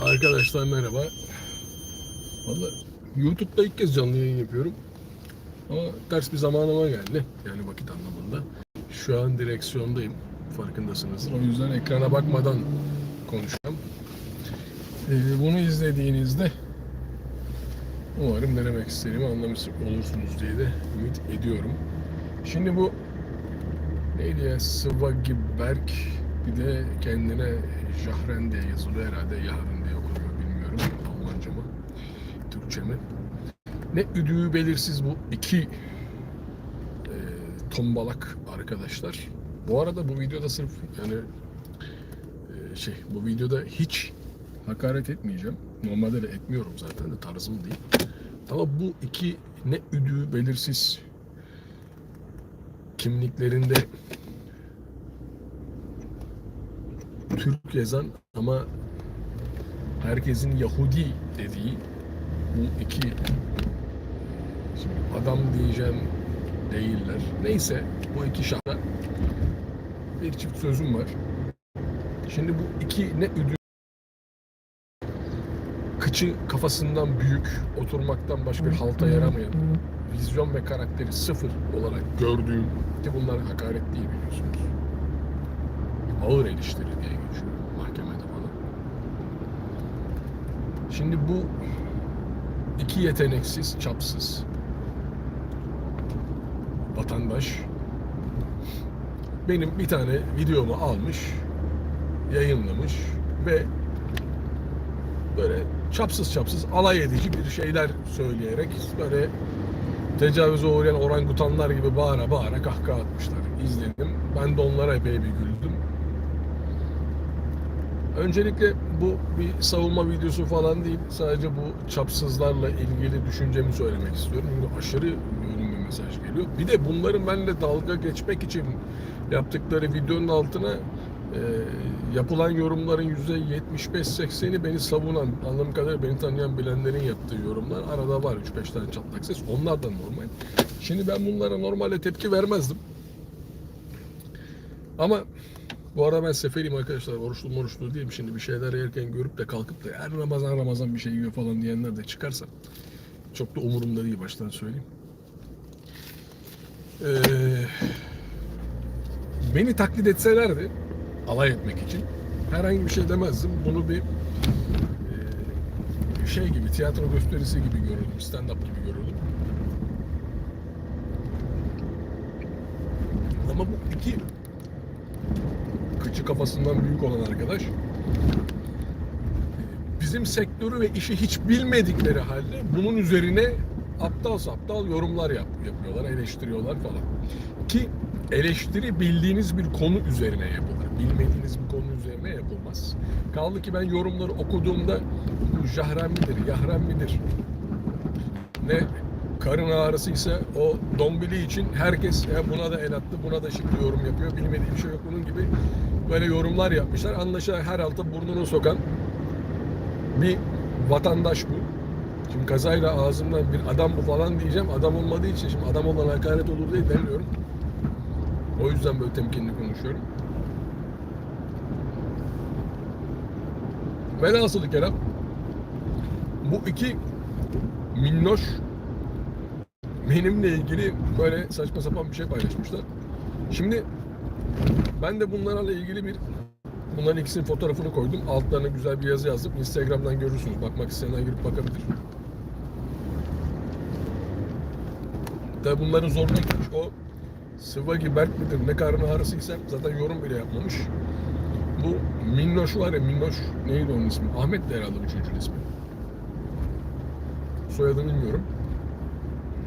Arkadaşlar merhaba. Valla YouTube'da ilk kez canlı yayın yapıyorum. Ama ters bir zamanıma geldi. Yani vakit anlamında. Şu an direksiyondayım. Farkındasınızdır. O yüzden ekrana bakmadan konuşacağım. Ee, bunu izlediğinizde umarım ne demek istediğimi anlamış olursunuz diye de ümit ediyorum. Şimdi bu neydi ya Svagi Berk bir de kendine Jahren diye yazılıyor herhalde Yahren diye okunuyor bilmiyorum. Almanca mı Türkçe mi? Ne üdüğü belirsiz bu iki e, tombalak arkadaşlar. Bu arada bu videoda sırf yani e, şey bu videoda hiç hakaret etmeyeceğim. Normalde de etmiyorum zaten de tarzım değil. Ama bu iki ne üdüğü belirsiz kimliklerinde Türk yazan ama herkesin Yahudi dediği bu iki şimdi adam diyeceğim değiller. Neyse bu iki şahsa bir çift sözüm var. Şimdi bu iki ne üdü kıçı kafasından büyük, oturmaktan başka bir halta yaramayan, vizyon ve karakteri sıfır olarak gördüğüm ki bunlar hakaret değil biliyorsunuz. Ağır eleştiri diye Şimdi bu iki yeteneksiz, çapsız vatandaş benim bir tane videomu almış, yayınlamış ve böyle çapsız çapsız alay edici bir şeyler söyleyerek böyle tecavüze uğrayan orangutanlar gibi bağıra bağıra kahkaha atmışlar. İzledim. Ben de onlara epey bir güldüm. Öncelikle bu bir savunma videosu falan değil. Sadece bu çapsızlarla ilgili düşüncemi söylemek istiyorum. Çünkü aşırı yoğun bir mesaj geliyor. Bir de bunların benimle dalga geçmek için yaptıkları videonun altına e, yapılan yorumların %75-80'i beni savunan, anladığım kadarıyla beni tanıyan bilenlerin yaptığı yorumlar. Arada var 3-5 tane çatlak ses. Onlar da normal. Şimdi ben bunlara normalde tepki vermezdim. Ama bu arada ben seferiyim arkadaşlar. Oruçlu moruçlu diyeyim. Şimdi bir şeyler yerken görüp de kalkıp da her Ramazan Ramazan bir şey yiyor falan diyenler de çıkarsa çok da umurumda değil baştan söyleyeyim. Ee, beni taklit etselerdi alay etmek için herhangi bir şey demezdim. Bunu bir e, şey gibi tiyatro gösterisi gibi görürdüm. Stand up gibi görürdüm. Ama bu iki kıçı kafasından büyük olan arkadaş bizim sektörü ve işi hiç bilmedikleri halde bunun üzerine aptal saptal yorumlar yap, yapıyorlar, eleştiriyorlar falan. Ki eleştiri bildiğiniz bir konu üzerine yapılır. Bilmediğiniz bir konu üzerine yapılmaz. Kaldı ki ben yorumları okuduğumda bu jahren midir, yahren midir? Ne karın ağrısı ise o dombili için herkes ya buna da el attı, buna da şimdi yorum yapıyor. Bilmediği bir şey yok bunun gibi böyle yorumlar yapmışlar. Anlaşılan her alta burnunu sokan bir vatandaş bu. Şimdi kazayla ağzımdan bir adam bu falan diyeceğim. Adam olmadığı için şimdi adam olan hakaret olur diye demiyorum. O yüzden böyle temkinli konuşuyorum. Velhasılı Kerem bu iki minnoş benimle ilgili böyle saçma sapan bir şey paylaşmışlar. Şimdi ben de bunlarla ilgili bir bunların ikisinin fotoğrafını koydum. Altlarına güzel bir yazı yazdım. Instagram'dan görürsünüz. Bakmak isteyenler girip bakabilir. Tabi bunların zoruna gitmiş. O Sıvagi Berk midir ne karnı ağrısıysa zaten yorum bile yapmamış. Bu Minnoş var ya Minnoş neydi onun ismi? Ahmet de herhalde bu çocuğun ismi. Soyadını bilmiyorum.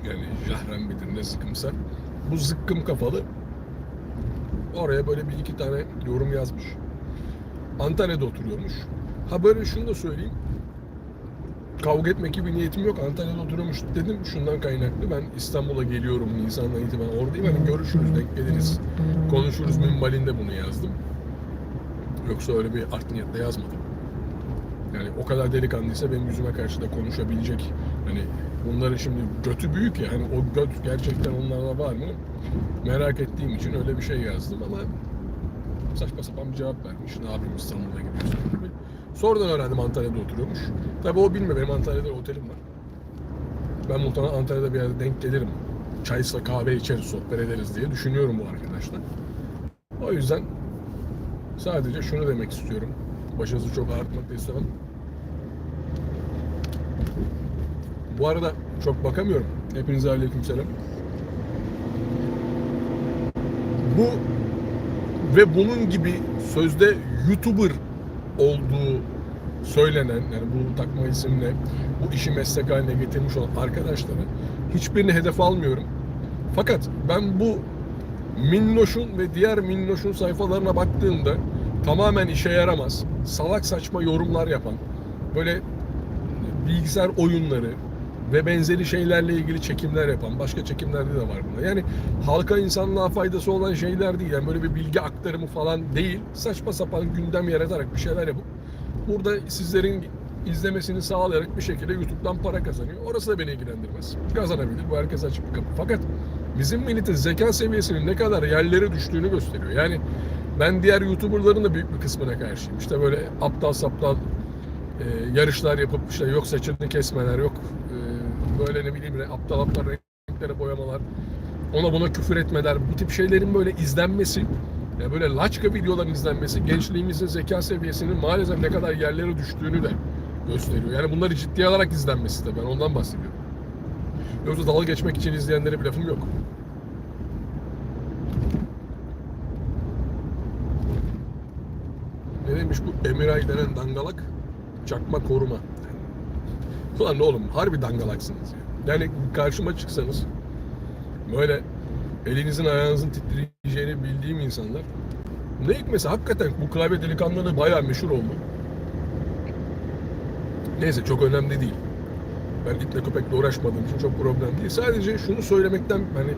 Yani Jahren midir ne sıkımsa. Bu zıkkım kafalı oraya böyle bir iki tane yorum yazmış. Antalya'da oturuyormuş. Ha böyle şunu da söyleyeyim. Kavga etmek gibi niyetim yok. Antalya'da oturuyormuş dedim. Şundan kaynaklı. Ben İstanbul'a geliyorum Nisan'dan itibaren oradayım. Hani görüşürüz, denk geliriz, konuşuruz minvalinde bunu yazdım. Yoksa öyle bir art niyetle yazmadım. Yani o kadar delikanlıysa benim yüzüme karşı da konuşabilecek. Hani bunların şimdi götü büyük ya. Hani o göt gerçekten onlarda var mı? Merak ettiğim için öyle bir şey yazdım ama saçma sapan bir cevap vermiş. Ne yapayım İstanbul'a gidiyorsun gibi. Sonradan öğrendim Antalya'da oturuyormuş. Tabii o bilmiyor. Benim Antalya'da otelim var. Ben muhtemelen Antalya'da bir yerde denk gelirim. Çaysa kahve içeriz, sohbet ederiz diye düşünüyorum bu arkadaşla. O yüzden sadece şunu demek istiyorum. Başınızı çok ağrıtmak istemem. Bu arada çok bakamıyorum. Hepinize aleykümselam. Bu ve bunun gibi sözde YouTuber olduğu söylenen yani bu takma isimle bu işi meslek haline getirmiş olan arkadaşları hiçbirini hedef almıyorum. Fakat ben bu Minnoş'un ve diğer Minnoş'un sayfalarına baktığımda tamamen işe yaramaz, salak saçma yorumlar yapan, böyle bilgisayar oyunları ve benzeri şeylerle ilgili çekimler yapan, başka çekimlerde de var bunlar. Yani halka insanlığa faydası olan şeyler değil. Yani böyle bir bilgi aktarımı falan değil. Saçma sapan gündem yaratarak bir şeyler yapıp burada sizlerin izlemesini sağlayarak bir şekilde YouTube'dan para kazanıyor. Orası da beni ilgilendirmez. Kazanabilir. Bu herkes açık bir kapı. Fakat bizim milletin zeka seviyesinin ne kadar yerlere düştüğünü gösteriyor. Yani ben diğer YouTuber'ların da büyük bir kısmına karşıyım. İşte böyle aptal saptal e, yarışlar yapıp işte yok saçını kesmeler, yok böyle ne bileyim aptal aptal renklere boyamalar, ona buna küfür etmeler, bu tip şeylerin böyle izlenmesi, böyle laçka videoların izlenmesi gençliğimizin zeka seviyesinin maalesef ne kadar yerlere düştüğünü de gösteriyor. Yani bunları ciddiye alarak izlenmesi de ben ondan bahsediyorum. Yoksa dalga geçmek için izleyenlere bir lafım yok. Ne demiş bu Emiray denen dangalak? Çakma koruma. Ulan oğlum harbi dangalaksınız ya. Yani karşıma çıksanız böyle elinizin ayağınızın titreyeceğini bildiğim insanlar ne hikmetse hakikaten bu klavye delikanlılığı bayağı meşhur oldu. Neyse çok önemli değil. Ben itle köpekle uğraşmadığım için çok problem değil. Sadece şunu söylemekten hani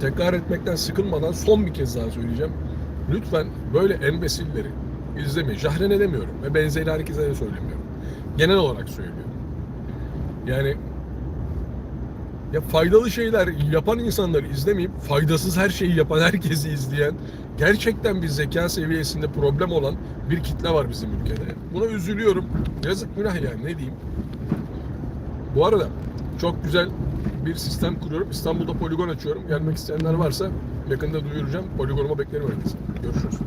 tekrar etmekten sıkılmadan son bir kez daha söyleyeceğim. Lütfen böyle embesilleri izlemeyin. Jahren edemiyorum ve benzeri herkese de söylemiyorum. Genel olarak söylüyorum. Yani ya faydalı şeyler yapan insanları izlemeyip faydasız her şeyi yapan herkesi izleyen gerçekten bir zeka seviyesinde problem olan bir kitle var bizim ülkede. Buna üzülüyorum. Yazık günah yani ne diyeyim. Bu arada çok güzel bir sistem kuruyorum. İstanbul'da poligon açıyorum. Gelmek isteyenler varsa yakında duyuracağım. Poligonuma beklerim herkese. Görüşürüz.